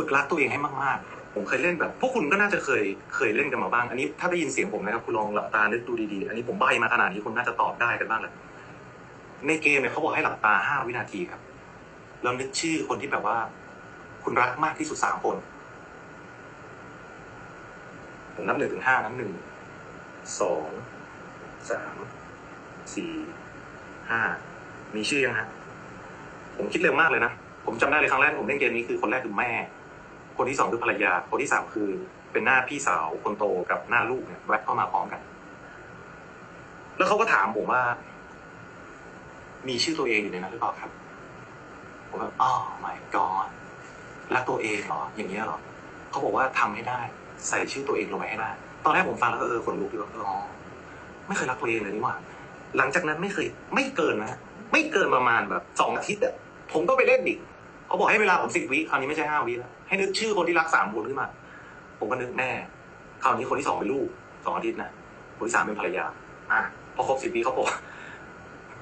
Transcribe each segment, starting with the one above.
ฝึกรักตัวเองให้มากๆ ผมเคยเล่นแบบ พวกคุณก็น่าจะเคยเคยเล่นกันมาบ้าง อันนี้ถ้าได้ยินเสียงผมนะครับคุณลองหลับตานึกดูดีๆ อันนี้ผมใบมาขนาดนี้คุณน่าจะตอบได้กันบ้างแหละในเกมเนี่ยเขาบอกให้หลับตาห้าวินาทีครับแล้วนึกชื่อคนที่แบบว่า คุณรักมากที่สุดสามคนผมนับหนึ่งถึงห้านับหนึ่งสองสามสี่ห้ามีชื่อยังฮะผมคิดเร็วมากเลยนะ ผมจำได้เลยครั้งแรกผมเล่นเกมนี้คือคนแรกคือแม่ คนที่สองคือภรรยา คนที่สามคือเป็นหน้าพี่สาวคนโตกับหน้าลูกเนี่ยแวบเข้ามาพร้อมกัน แล้วเขาก็ถามผมว่า มีชื่อตัวเองอยู่ในนั้นหรือเปล่าครับ ผมแบบอ๋อ my god รักตัวเองเหรอ อย่างเงี้ยเหรอเขาบอกว่าทำให้ได้ ใส่ชื่อตัวเองลงไปให้ได้ ตอนแรกผมฟังแล้วก็เออขนลุกอยู่ว่าเอออ๋อไม่เคยรักตัวเองเลยนี่หว่าหลังจากนั้นไม่เคย ไม่เกินนะ ไม่เกินประมาณแบบสองอาทิตย์อะผมก็ไปเล่นอีก เขาบอกให้เวลาผมสิบวิคราวนี้ไม่ใช่ห้าวิแล้วให้นึกชื่อคนที่รักสามคนขึ้นมา ผมก็นึกแน่คราวนี้คนที่สองเป็นลูกสองอาทิตย์นะคนที่สามเป็นภรรยาอะพอครบสิบวิเขาบอก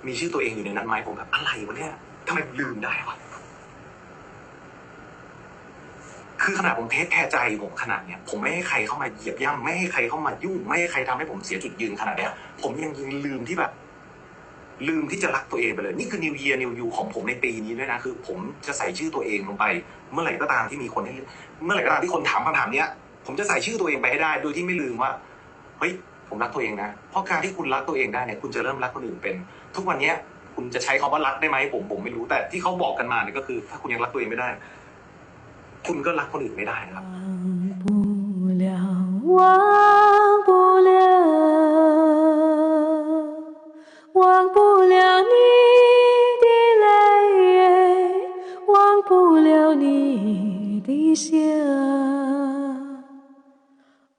มีชื่อตัวเองอยู่ในนั้นไหมผมแบบอะไรวะเนี่ยทำไมลืมได้วะคือขนาดผมเทคแคร์ใจผมขนาดเนี้ยผมไม่ให้ใครเข้ามาเหยียบย่ำไม่ให้ใครเข้ามายุ่งไม่ให้ใครทำให้ผมเสียจุดยืนขนาดเนี้ยผมยังลืมที่แบบ ลืมที่จะรักตัวเองไปเลย นี่คือ New Year New You ของผมในปีนี้ด้วยนะคือ ผมจะใส่ชื่อตัวเองลงไป เมื่อไหร่ก็ตามที่มีคนให้เมื่อไหร่ก็ตามที่คนถามคำถามเนี้ย ผมจะใส่ชื่อตัวเองไปให้ได้ โดยที่ไม่ลืมว่าเฮ้ยผมรักตัวเองนะเพราะการที่คุณรักตัวเองได้เนี่ยคุณจะเริ่มรักคนอื่นเป็น ทุกวันเนี้ยคุณจะใช้คำว่ารักได้ไหมผมผมไม่รู้แต่ที่เขาบอกกันมาเนี่ยก็คือ ถ้าคุณยังรักตัวเองไม่ได้ คุณก็รักคนอื่นไม่ได้นะครับ 下，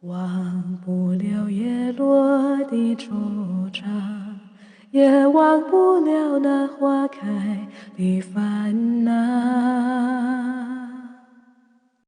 忘不了叶落的惆怅，也忘不了那花开的烦恼。